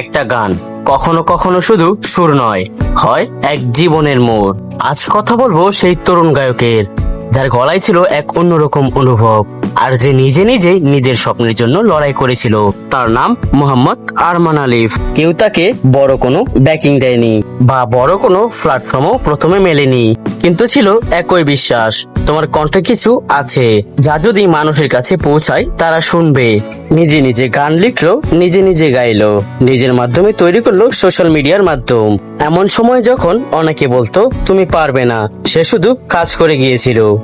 একটা গান। কখনো কখনো শুধু সুর নয়, হয় এক জীবনের মোড়। আজ কথা বলব সেই তরুণ গায়কের, যার গলায় ছিল এক অন্যরকম অনুভব, আর যে নিজে নিজে নিজের স্বপ্নের জন্য লড়াই করেছিল। তার নাম মোহাম্মদ আরমান আলিফ। কেউ তাকে বড় কোনো ব্যাকিং দেয়নি, বা বড় কোনো প্ল্যাটফর্মও প্রথমে মেলেনি, কিন্তু ছিল একই বিশ্বাস। তোমার কণ্ঠে কিছু আছে, যা যদি মানুষের কাছে পৌঁছায়, তারা শুনবে। নিজে নিজে গান লিখলো, নিজে নিজে গাইলো। নিজের মাধ্যমে তৈরি করল সোশ্যাল মিডিয়ার মাধ্যম। এমন সময় যখন অনেকে বলতো, তুমি পারবে না। সে শুধু কাজ করে গিয়েছিল।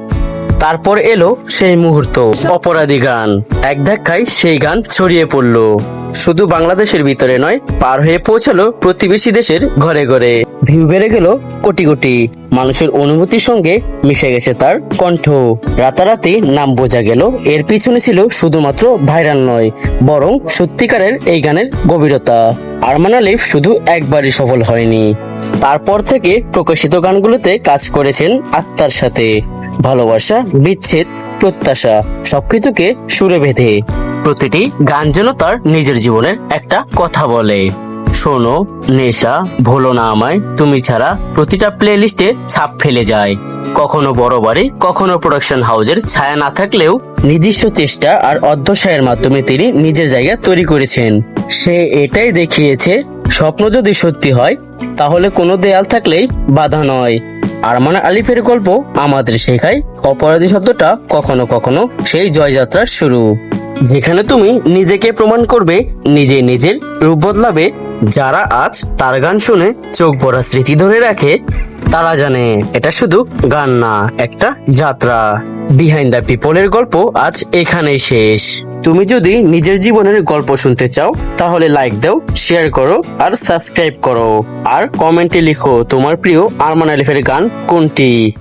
তারপর এলো সেই মুহূর্ত। অপরাধী গান। এক ধাক্কায় সেই গান ছড়িয়ে পড়ল। শুধু বাংলাদেশের ভিতরে নয়, পার হয়ে পৌঁছালো প্রতিবেশী দেশের ঘরে ঘরে। ভিউ বেড়ে গেল কোটি কোটি। মানুষের অনুভূতির সঙ্গে মিশে গেছে তার কণ্ঠ। রাতারাতি নাম বোঝা গেল, এর পিছনে ছিল শুধুমাত্র ভাইরাল নয়, বরং সত্যিকারের এই গানের গভীরতা। আরমান আলিফ শুধু একবারই সফল হয়নি। তারপর থেকে প্রকাশিত গানগুলোতে কাজ করেছেন আত্মার সাথে। ভালোবাসা, বিচ্ছেদ, প্রত্যাশা সবকিছুকে সুরে বেঁধে। প্রতিটি গান যেন তার নিজের জীবনের একটা কথা বলে। শোনো, নেশা, ভোলো না আমায়, তুমি ছাড়া প্রতিটা প্লে লিস্টে ছাপ ফেলে যায়। কখনো বড় বাড়ি, কখনো প্রোডাকশন হাউজের ছায়া না থাকলেও নিজস্ব চেষ্টা আর অধ্যবসায়ের মাধ্যমে তিনি নিজের জায়গা তৈরি করেছেন। সে এটাই দেখিয়েছে, স্বপ্ন যদি সত্যি হয়, তাহলে কোনো দেয়াল থাকলেই বাধা নয়। আরমান আলিফের গল্প আমাদের শেখায় অপরাধী শব্দটা কখনো কখনো সেই জয়যাত্রার শুরু। যেখানে তুমি নিজেকে প্রমাণ করবে, নিজে নিজের রূপ বদলাবে যারা আজ তার গান শুনে চোখ ভরা স্মৃতি ধরে রাখে, তারা জানে এটা শুধু গান না, একটা যাত্রা। বিহাইন্ড দ্য পিপলের গল্প আজ এখানেই শেষ। তুমি যদি নিজের জীবনের গল্প শুনতে চাও, তাহলে লাইক দাও শেয়ার করো, আর সাবস্ক্রাইব করো। আর কমেন্টে লিখো তোমার প্রিয় আরমান আলিফের গান কোনটি?